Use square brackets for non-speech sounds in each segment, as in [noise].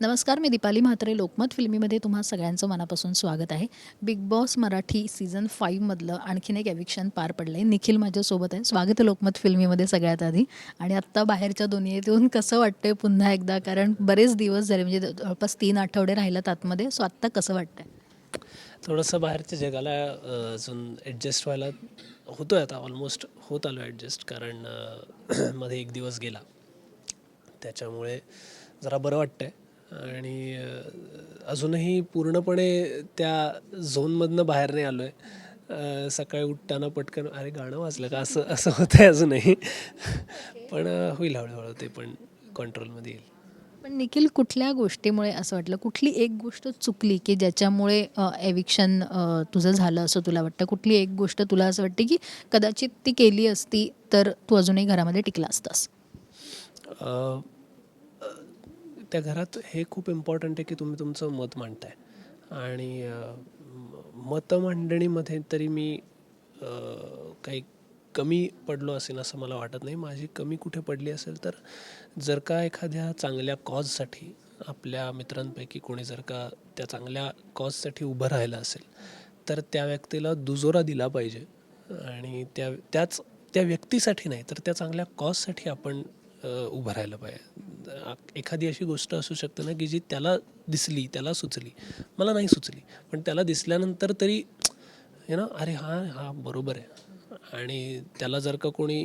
नमस्कार मी दीपाली म्हात्रे. लोकमत फिल्मीमध्ये तुम्हा सगळ्यांचं मनापासून स्वागत आहे. बिग बॉस मराठी सीझन फाईव्हमधलं आणखीन एक एविक्शन पार पडलं आहे निखिल माझ्यासोबत आहे. स्वागत आहे लोकमत फिल्मीमध्ये सगळ्यात आधी. आणि आत्ता बाहेरच्या दुनियेत येऊन कसं वाटतंय पुन्हा एकदा? कारण बरेच दिवस झाले म्हणजे जवळपास तीन आठवडे राहिलात आतमध्ये. सो आत्ता कसं वाटतंय? थोडंसं बाहेरच्या जगाला अजून ॲडजस्ट व्हायला होतो आहे आता. ऑलमोस्ट होत आलो ॲडजस्ट कारण [clears throat] मध्ये एक दिवस गेला. त्याच्यामुळे जरा बरं वाटतं आहे आणि अजूनही पूर्णपणे त्या झोनमधनं बाहेर नाही आलो आहे सकाळी उठताना पटकन अरे गाणं वाजलं का? असं असं होतं आहे अजूनही. पण होईल हळूहळू ते पण कंट्रोलमध्ये येईल. पण निखिल कुठल्या गोष्टीमुळे असं वाटलं? कुठली एक गोष्ट चुकली की ज्याच्यामुळे एविक्शन तुझं झालं असं तुला वाटतं? कुठली एक गोष्ट तुला असं वाटते की कदाचित ती केली असती तर तू अजूनही घरामध्ये टिकला असतास? त्या घरात हे खूप इम्पॉर्टंट आहे की तुम्ही तुमचं मत मांडताय. आणि मतं मांडणीमध्ये मतमांडणीमध्ये तरी मी काही कमी पडलो असेल असं मला वाटत नाही. माझी कमी कुठे पडली असेल तर जर का एखाद्या चांगल्या कॉजसाठी आपल्या मित्रांपैकी कोणी जर का त्या चांगल्या कॉजसाठी उभं राहिलं असेल तर त्या व्यक्तीला दुजोरा दिला पाहिजे. आणि त्या त्याच त्या व्यक्तीसाठी नाही तर त्या चांगल्या कॉजसाठी आपण उभं राहिलं पाहिजे. एखादी अशी गोष्ट असू शकते ना की जी त्याला दिसली त्याला सुचली. मला नाही सुचली पण त्याला दिसल्यानंतर तरी हे ना अरे हा हा बरोबर आहे. आणि त्याला जर का कोणी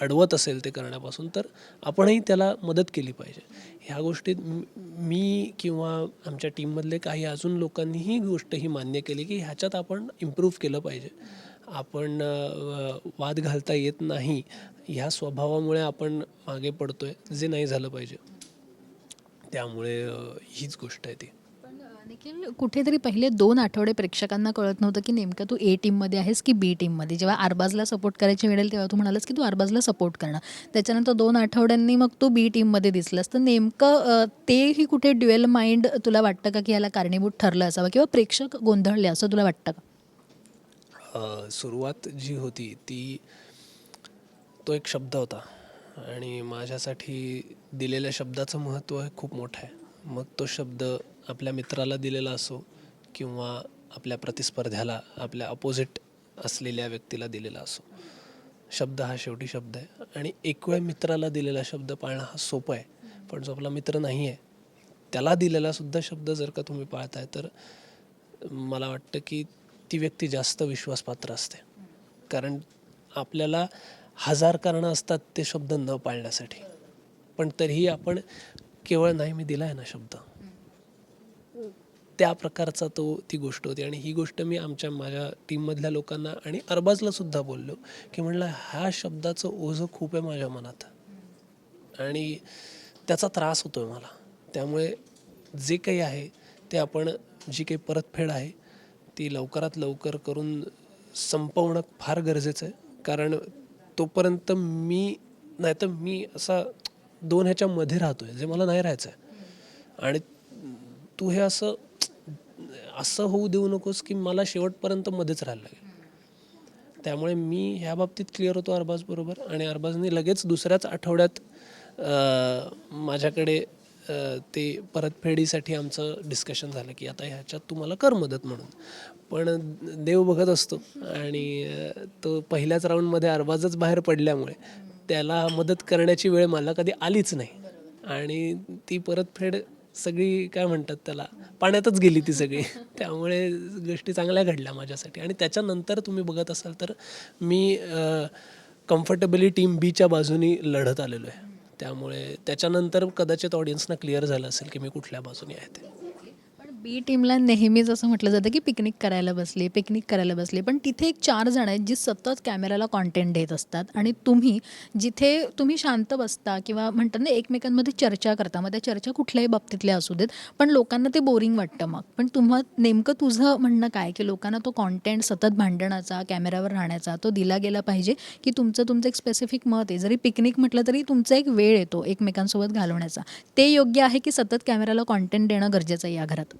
अडवत असेल ते करण्यापासून तर आपणही त्याला मदत केली पाहिजे. ह्या गोष्टीत मी किंवा आमच्या टीममधले काही अजून लोकांनी ही गोष्ट ही मान्य केली की ह्याच्यात आपण इम्प्रूव्ह केलं पाहिजे. आपण वाद घालता येत नाही ह्या स्वभावामुळे आपण मागे पडतोय जे नाही झालं पाहिजे. त्यामुळे हीच गोष्ट आहे ती. देखील निखिल कुठेतरी पहिले दोन आठवडे प्रेक्षकांना कळत नव्हतं की नेमकं तू ए टीममध्ये आहेस की बी टीममध्ये जेव्हा आरबाजला सपोर्ट करायची मिळेल तेव्हा तू म्हणालास की तू आरबाजला सपोर्ट करणार त्याच्यानंतर दोन आठवड्यांनी मग तू बी टीममध्ये दिसलास. तर नेमकं तेही कुठे ड्युएल माइंड तुला वाटतं का की याला कारणीभूत ठरलं असावं किंवा प्रेक्षक गोंधळले असं तुला वाटतं का? सुरुवात जी होती ती तो एक शब्द होता. आणि माझ्यासाठी दिलेल्या शब्दाचं महत्त्व हे खूप मोठं आहे. मग तो शब्द आपल्या मित्राला दिलेला असो किंवा आपल्या प्रतिस्पर्ध्याला आपल्या अपोजिट असलेल्या व्यक्तीला दिलेला असो. शब्द हा शेवटी शब्द आहे आणि एक वेळ मित्राला दिलेला शब्द पाळणं हा सोपं आहे. पण जो आपला मित्र नाही आहे त्याला दिलेला सुद्धा शब्द जर का तुम्ही पाळताय तर मला वाटतं की ती व्यक्ती जास्त विश्वासपात्र असते. कारण आपल्याला हजार कारणं असतात ते शब्द न पाळण्यासाठी. पण तरीही आपण केवळ नाही मी दिला आहे ना शब्द. त्या प्रकारचा तो ती गोष्ट होती. आणि ही गोष्ट मी आमच्या माझ्या टीममधल्या लोकांना आणि अरबाजला सुद्धा बोललो की म्हणलं ह्या शब्दाचं ओझं खूप आहे माझ्या मनात. आणि त्याचा त्रास होतो आहे मला. त्यामुळे जे काही आहे ते आपण जी काही परतफेड आहे ती लवकरात लवकर करून संपवणं फार गरजेचं आहे. कारण तोपर्यंत मी नाही तर मी असा दोन ह्याच्यामध्ये राहतो आहे जे मला नाही राहायचं आहे आणि तू हे असं असं होऊ देऊ नकोस की मला शेवटपर्यंत मध्येच राहायला लागेल. त्यामुळे मी ह्या बाबतीत क्लिअर होतो अरबाजबरोबर आणि अरबाजने लगेच दुसऱ्याच आठवड्यात माझ्याकडे ते परतफेडीसाठी आमचं डिस्कशन झालं की आता ह्याच्यात तुम्हाला कर मदत म्हणून. पण देव बघत असतो आणि तो पहिल्याच राऊंडमध्ये अरबाजच बाहेर पडल्यामुळे त्याला मदत करण्याची वेळ मला कधी आलीच नाही. आणि ती परतफेड सगळी काय म्हणतात त्याला पाण्यातच गेली ती सगळी. त्यामुळे गोष्टी चांगल्या घडल्या माझ्यासाठी. आणि त्याच्यानंतर तुम्ही बघत असाल तर मी कम्फर्टेबली टीम बीच्या बाजूनी लढत आलेलो आहे. त्यामुळे त्याच्यानंतर कदाचित ऑडियन्सना क्लिअर झालं असेल की मी कुठल्या बाजूनी आहे ते. बी टीमला नेहमीच असं म्हटलं जातं की पिकनिक करायला बसले पिकनिक करायला बसले. पण तिथे एक चार जण आहेत जी सतत कॅमेराला कॉन्टेंट देत असतात. आणि तुम्ही जिथे तुम्ही शांत बसता किंवा म्हणतात ना एकमेकांमध्ये चर्चा करता मग त्या चर्चा कुठल्याही बाबतीतल्या असू देत पण लोकांना ते बोरिंग वाटतं मग. पण तुम्हा नेमकं तुझं म्हणणं काय की लोकांना तो कॉन्टेंट सतत भांडणाचा कॅमेरावर राहण्याचा तो दिला गेला पाहिजे की तुमचं तुमचं एक स्पेसिफिक मत आहे? जरी पिकनिक म्हटलं तरी तुमचा एक वेळ येतो एकमेकांसोबत घालवण्याचा. ते योग्य आहे की सतत कॅमेराला कॉन्टेंट देणं गरजेचं आहे या घरात?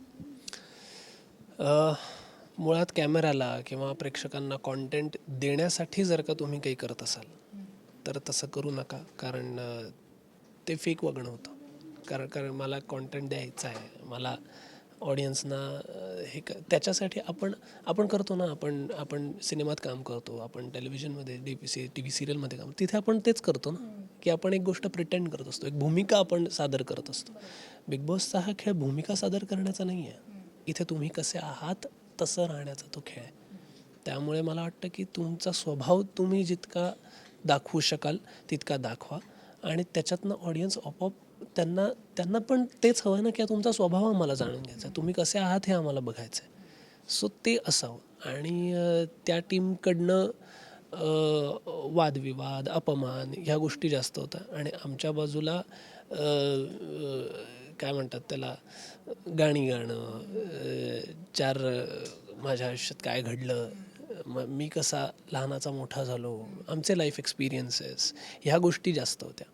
मुळात कॅमेराला किंवा प्रेक्षकांना कॉन्टेंट देण्यासाठी जर का तुम्ही काही करत असाल तर तसं करू नका. कारण ते फेक वगणं होतं. कारण कारण मला कॉन्टेंट द्यायचा आहे. मला ऑडियन्सना हे क त्याच्यासाठी आपण आपण करतो ना. आपण आपण सिनेमात काम करतो. आपण टेलिव्हिजनमध्ये D P C T V सिरियलमध्ये काम. तिथे आपण तेच करतो ना. की आपण एक गोष्ट प्रिटेंड करत असतो. एक भूमिका आपण सादर करत असतो. बिग बॉसचा हा खेळ भूमिका सादर करण्याचा नाही आहे इथे तुम्ही कसे आहात तसं राहण्याचा तो खेळ आहे. त्यामुळे मला वाटतं की तुमचा स्वभाव तुम्ही जितका दाखवू शकाल तितका दाखवा. आणि त्याच्यातनं ऑडियन्स आपोआप त्यांना त्यांना पण तेच हवं ना की तुमचा स्वभाव आम्हाला जाणून घ्यायचा आहे. तुम्ही कसे आहात हे आम्हाला बघायचं आहे सो ते असावं. आणि त्या टीमकडनं वादविवाद अपमान ह्या गोष्टी जास्त होत्या आणि आमच्या बाजूला काय म्हणतात त्याला गाणी गाणं चार माझ्या आयुष्यात काय घडलं मग मी कसा लहानाचा मोठा झालो आमचे लाईफ एक्सपिरियन्सेस ह्या गोष्टी जास्त होत्या.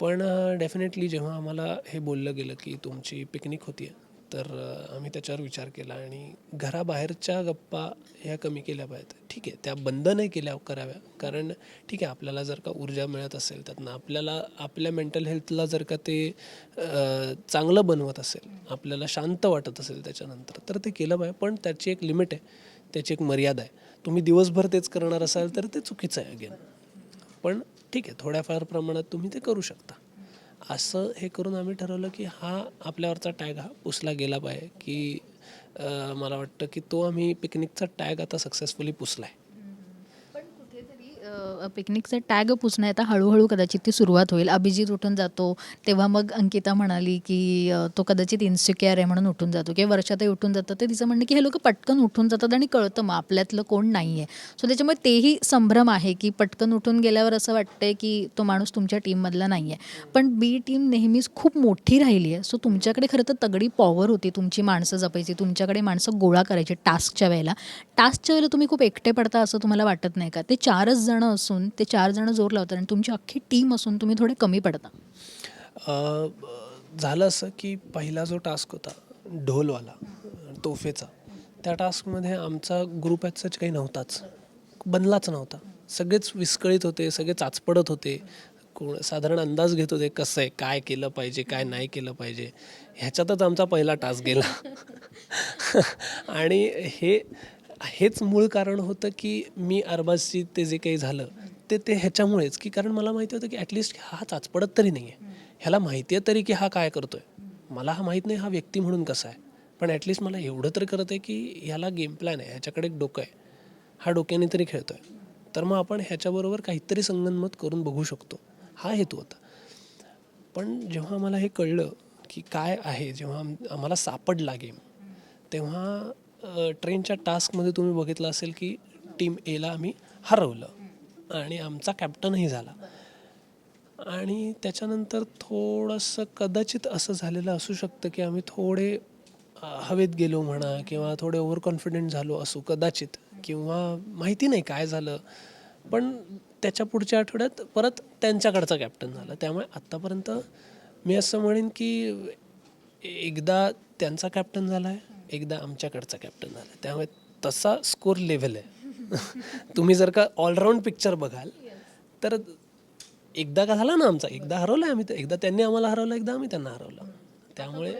पण डेफिनेटली जेव्हा आम्हाला हे बोललं गेलं की तुमची पिकनिक होती आहे तर आम्ही त्याच्यावर विचार केला आणि घराबाहेरच्या गप्पा ह्या कमी केल्या पाहिजेत. ठीक आहे त्या बंद नाही केल्या कराव्या. कारण ठीक आहे आपल्याला जर का ऊर्जा मिळत असेल त्यातनं आपल्याला आपल्या मेंटल हेल्थला जर का ते चांगलं बनवत असेल आपल्याला शांत वाटत असेल त्याच्यानंतर तर ते केलं पाहिजे. पण त्याची एक लिमिट आहे त्याची एक मर्यादा आहे. तुम्ही दिवसभर तेच करणार असाल तर ते चुकीचं आहे अगेन पण ठीक आहे थोड्याफार प्रमाणात तुम्ही ते करू शकता. असं हे करून आम्ही ठरवलं की हा आपल्यावरचा टॅग हा पुसला गेला पाहिजे की मला वाटतं की तो आम्ही पिकनिकचा टॅग आता सक्सेसफुली पुसला आहे पिकनिकचा टॅग पुसणं आता हळूहळू कदाचित ती सुरुवात होईल. अभिजित उठून जातो तेव्हा मग अंकिता म्हणाली की तो कदाचित इन्सिक्युअर आहे म्हणून उठून जातो. किंवा वर्षातही उठून जातं ते तिचं म्हणणं की हे लोक पटकन उठून जातात आणि कळतं मग आपल्यातलं कोण नाही आहे सो त्याच्यामुळे तेही संभ्रम आहे की पटकन उठून गेल्यावर असं वाटतंय की तो माणूस तुमच्या टीममधला नाही आहे पण बी टीम नेहमीच खूप मोठी राहिली आहे सो तुमच्याकडे खरं तर तगडी पॉवर होती. तुमची माणसं जपायची तुमच्याकडे माणसं गोळा करायची टास्कच्या वेळेला. टास्कच्या वेळेला तुम्ही खूप एकटे पडता असं तुम्हाला वाटत नाही का? ते चारच जणं असून ते चार जणं जोर लावतात आणि तुमची अख्खी टीम असून तुम्ही थोडे कमी पडता. झालं असं की पहिला जो टास्क होता ढोलवाला तोफेचा त्या टास्कमध्ये आमचा ग्रुप ॲज सच काही नव्हताच. बनलाच नव्हता. सगळेच विस्कळीत होते सगळे चाचपडत होते. कोण साधारण अंदाज घेत होते कसं आहे काय केलं पाहिजे काय नाही केलं पाहिजे. ह्याच्यातच आमचा पहिला टास्क गेला. [laughs] आणि हे हेच मूळ कारण होतं की मी अरबाजशी ते जे काही झालं ते ते ह्याच्यामुळेच. की कारण मला माहिती होतं की ॲटलिस्ट हा चाचपडत तरी नाही आहे ह्याला माहिती आहे तरी की हा काय करतो आहे मला हा माहीत नाही हा व्यक्ती म्हणून कसा आहे. पण ॲटलिस्ट मला एवढं तर करत आहे की ह्याला गेम प्लॅन आहे ह्याच्याकडे एक डोकं आहे. हा डोक्याने तरी खेळतो आहे तर मग आपण ह्याच्याबरोबर काहीतरी संगनमत करून बघू शकतो. हा हेतू होता. पण जेव्हा आम्हाला हे कळलं की काय आहे जेव्हा आम्हाला सापडला गेम तेव्हा ट्रेनच्या टास्कमध्ये तुम्ही बघितलं असेल की टीम एला आम्ही हरवलं आणि आमचा कॅप्टनही झाला. आणि त्याच्यानंतर थोडंसं कदाचित असं झालेलं असू शकतं की आम्ही थोडे हवेत गेलो म्हणा किंवा थोडे ओव्हर कॉन्फिडंट झालो असू कदाचित किंवा माहिती नाही काय झालं. पण त्याच्या पुढच्या आठवड्यात परत त्यांच्याकडचा कॅप्टन झाला. त्यामुळे आत्तापर्यंत मी असं म्हणेन की एकदा त्यांचा कॅप्टन झाला आहे एकदा आमच्याकडचा कॅप्टन झाला. त्यामुळे तसा स्कोर लेव्हल आहे. [laughs] तुम्ही जर का ऑलराऊंड पिक्चर बघाल तर एकदा का झाला ना आमचा? एकदा हरवलं आम्ही ते- एकदा त्यांनी आम्हाला हरवलं एकदा आम्ही त्यांना हरवलं. त्यामुळे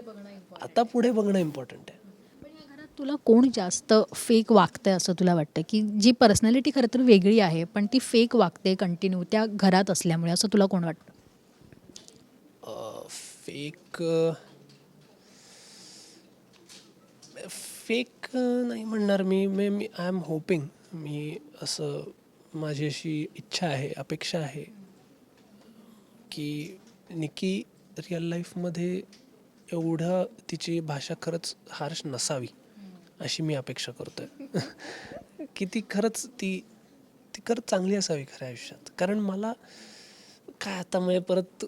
आता पुढे बघणं इम्पॉर्टंट आहे. पण या घरात तुला कोण जास्त फेक वागतंय असं तुला वाटतं की जी पर्सनॅलिटी खरं तर वेगळी आहे पण ती फेक वागते कंटिन्यू त्या घरात असल्यामुळे असं तुला कोण वाटतं? फेक फेक नाही म्हणणार मी. मे मी आय एम होपिंग मी असं माझी अशी इच्छा आहे अपेक्षा आहे की निकी रिअल लाईफमध्ये एवढं तिची भाषा खरंच हार्श नसावी अशी मी अपेक्षा करतोय. [laughs] की ती खरंच ती ती खरंच चांगली असावी खऱ्या आयुष्यात. कारण मला काय आता म्हणजे परत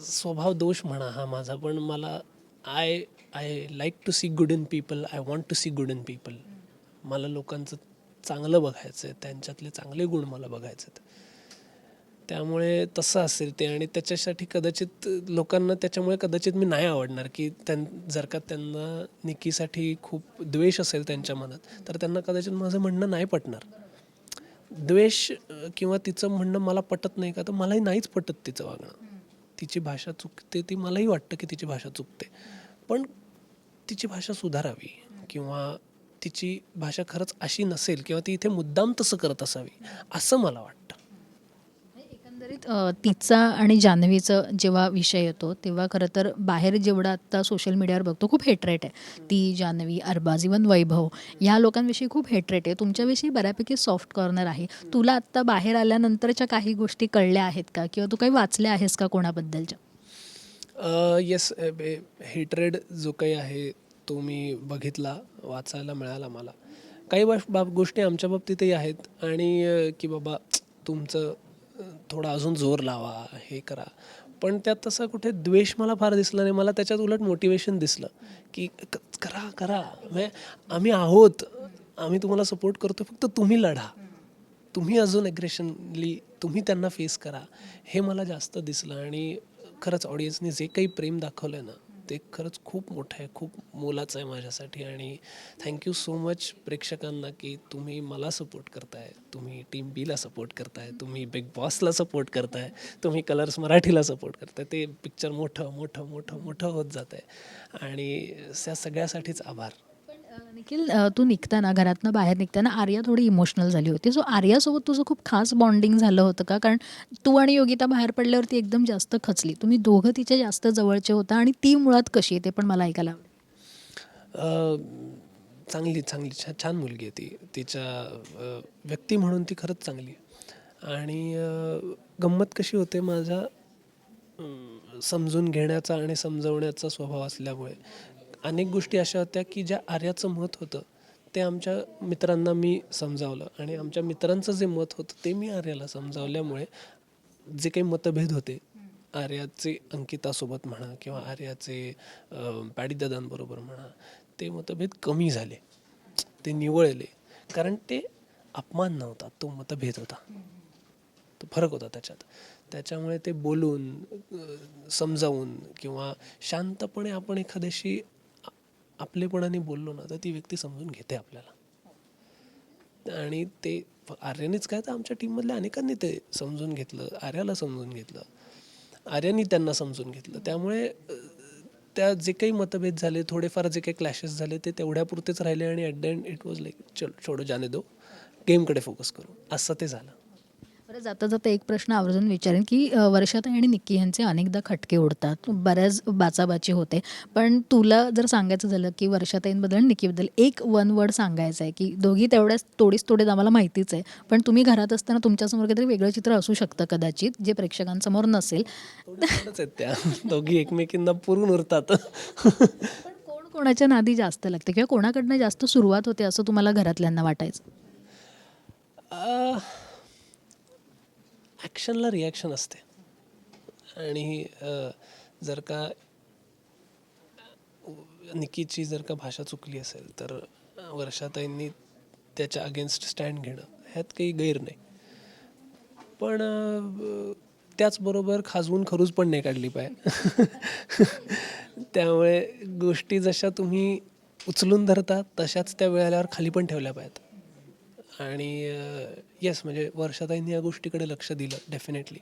स्वभाव दोष म्हणा हा माझा पण मला I I like to see good in people I want to see good in people मला लोकांचं चांगलं बघायचं आहे त्यांच्यातले चांगले गुण मला बघायचे आहेत त्यामुळे तसं असेल ते. आणि त्याच्यासाठी कदाचित लोकांना त्याच्यामुळे कदाचित मी नाही आवडणार की त्यां जर का त्यांना निकीसाठी खूप द्वेष असेल त्यांच्या मनात तर त्यांना कदाचित माझं म्हणणं नाही पटणार. द्वेष किंवा तिचं म्हणणं मला पटत नाही का तर मलाही नाहीच पटत तिचं वागणं. तिची भाषा चुकते ती मलाही वाटतं की तिची भाषा चुकते. पण तिची भाषा सुधारावी किंवा तिची भाषा खरंच अशी नसेल किंवा ती इथे मुद्दाम तसं करत असावी असं मला वाटतं. म्हणजे एकंदरीत तिचा आणि जान्हवीचं जेव्हा विषय येतो तेव्हा खरं तर बाहेर जेवढं आत्ता सोशल मीडियावर बघतो खूप हेटरेट आहे. ती जान्हवी अरबाज इवन वैभव ह्या लोकांविषयी खूप हेटरेट आहे. तुमच्याविषयी बऱ्यापैकी सॉफ्ट कॉर्नर आहे. तुला आत्ता बाहेर आल्यानंतरच्या काही गोष्टी कळल्या आहेत का? किंवा तू काही वाचल्या आहेस का कोणाबद्दलच्या? येस हेट्रेड जो काही आहे तो मी बघितला वाचायला मिळाला मला. काही बाब बाब गोष्टी आमच्या बाबतीतही आहेत आणि की बाबा तुमचं थोडा अजून जोर लावा हे करा. पण त्यात तसा कुठे द्वेष मला फार दिसला नाही. मला त्याच्यात उलट मोटिवेशन दिसलं की क- करा करा. म्हणजे आम्ही आहोत. आम्ही तुम्हाला सपोर्ट करतो. फक्त तुम्ही लढा. तुम्ही अजून ॲग्रेशनली तुम्ही त्यांना फेस करा. हे मला जास्त दिसलं आणि खरंच ऑडियन्सनी जे काही प्रेम दाखवलं आहे ना ते खरंच खूप मोठं आहे खूप मोलाचं आहे माझ्यासाठी. आणि थँक्यू सो मच प्रेक्षकांना की तुम्ही मला सपोर्ट करताय तुम्ही टीम बीला सपोर्ट करताय तुम्ही बिग बॉसला सपोर्ट करताय तुम्ही कलर्स मराठीला सपोर्ट करताय. ते पिक्चर मोठं मोठं मोठं मोठं होत जात आहे आणि त्या सगळ्यासाठीच आभार. निखिल तू निघताना घरातनं बाहेर निघताना आर्या थोडी इमोशनल झाली होती. सो आर्यासोबत तुझं खूप खास बॉन्डिंग झालं होतं का? कारण तू आणि योगिता बाहेर पडल्यावरती एकदम जास्त खचली. तुम्ही दोघं तिच्या जास्त जवळचे होता आणि ती मुळात कशी आहे ते पण मला ऐकायला आवडेल. चांगली चांगली छान छान मुलगी आहे ती. तिच्या व्यक्ती म्हणून ती खरंच चांगली आहे. आणि गंमत कशी होते माझा समजून घेण्याचा आणि समजवण्याचा स्वभाव असल्यामुळे. अनेक गोष्टी अशा होत्या की ज्या आर्याचं मत होतं ते आमच्या मित्रांना मी समजावलं. आणि आमच्या मित्रांचं जे मत होतं ते मी आर्याला समजावल्यामुळे जे काही मतभेद होते आर्याचे अंकितासोबत म्हणा किंवा आर्याचे पॅडीदादांबरोबर म्हणा ते मतभेद कमी झाले. ते निवळले. कारण ते अपमान नव्हता तो मतभेद होता. तो फरक होता त्याच्यात. त्याच्यामुळे ते बोलून समजावून किंवा शांतपणे आपण एखाद्याशी आपलेपणाने बोललो ना तर ती व्यक्ती समजून घेते आपल्याला. आणि ते आर्यानेच काय तर आमच्या टीममधल्या अनेकांनी ते समजून घेतलं आर्याला समजून घेतलं. आर्यानी त्यांना समजून घेतलं. त्यामुळे त्या जे काही मतभेद झाले थोडेफार जे काही क्लॅशेस झाले ते तेवढ्यापुरतेच राहिले आणि at the end it was like चल छोडो जाने दो. गेमकडे फोकस करू. असं ते झालं. बरं जाता जाता एक प्रश्न आवर्जून विचारेन की अ, वर्षाताई आणि निक्की यांचे अनेकदा खटके उडतात. बऱ्याच बाचाबाची होते. पण तुला जर सांगायचं झालं की वर्षाताईंबद्दल आणि निक्कीबद्दल एक वन वर्ड सांगायचं आहे की दोघी तेवढ्याच तोडीस तोडीत आम्हाला माहितीच आहे. पण तुम्ही घरात असताना तुमच्यासमोर काहीतरी वेगळं चित्र असू शकतं कदाचित जे प्रेक्षकांसमोर नसेल. थोडंच आहेत त्या. दोघी एकमेकींना पुरून उरतात. पण कोण कोणाच्या नादी जास्त लागते किंवा कोणाकडनं जास्त सुरुवात होते असं तुम्हाला घरातल्यांना वाटायचं? ॲक्शनला रिॲक्शन असते. आणि जर का निकीची जर का भाषा चुकली असेल तर वर्षाताईंनी त्याच्या अगेन्स्ट स्टँड घेणं ह्यात काही गैर नाही. पण त्याचबरोबर खाजवून खरूज पण नाही काढली पाहिजे त्यामुळे गोष्टी जशा तुम्ही उचलून धरता तशाच त्या वेळेल्यावर खाली पण ठेवल्या पाहिजेत. आणि येस म्हणजे वर्षाताईंनी या गोष्टीकडे लक्ष दिलं डेफिनेटली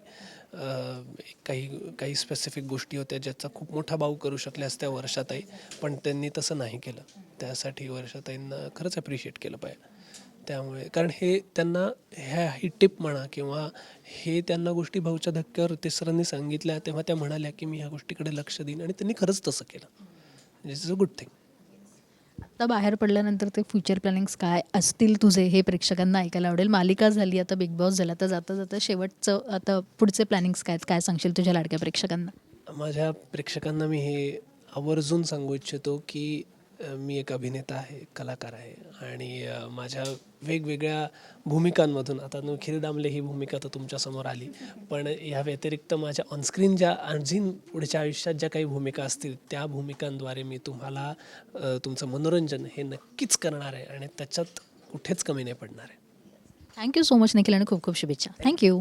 काही काही स्पेसिफिक गोष्टी होत्या ज्याचा खूप मोठा भाव करू शकल्या असत्या वर्षाताई पण त्यांनी तसं नाही केलं. त्यासाठी वर्षाताईंना खरंच ॲप्रिशिएट केलं पाहिजे. त्यामुळे कारण हे त्यांना ह्या ही टिप म्हणा किंवा हे त्यांना गोष्टी भाऊच्या धक्क्यावर ते सरांनी सांगितल्या तेव्हा त्या म्हणाल्या की मी ह्या गोष्टीकडे लक्ष देईन आणि त्यांनी खरंच तसं केलं. इज अ गुड थिंग आता बाहेर पडल्यानंतर ते फ्युचर प्लॅनिंग्स काय असतील तुझे हे प्रेक्षकांना ऐकायला आवडेल मालिका झाली आता बिग बॉस झाला तर जाता जाता शेवटचं आता पुढचे प्लॅनिंग्स काय आहेत? काय सांगशील तुझ्या लाडक्या प्रेक्षकांना माझ्या प्रेक्षकांना मी हे आवर्जून सांगू इच्छितो की मी एक अभिनेता आहे कलाकार आहे आणि माझ्या वेगवेगळ्या भूमिकांमधून आता निखिल दामले ही भूमिका तर तुमच्यासमोर आली पण ह्या व्यतिरिक्त माझ्या ऑनस्क्रीन ज्या आणखीन पुढच्या आयुष्यात ज्या काही भूमिका असतील त्या भूमिकांद्वारे मी तुम्हाला तुमचं मनोरंजन हे नक्कीच करणार आहे आणि त्याच्यात कुठेच कमी नाही पडणार आहे. थँक्यू सो मच निखिल आणि खूप खूप शुभेच्छा. थँक्यू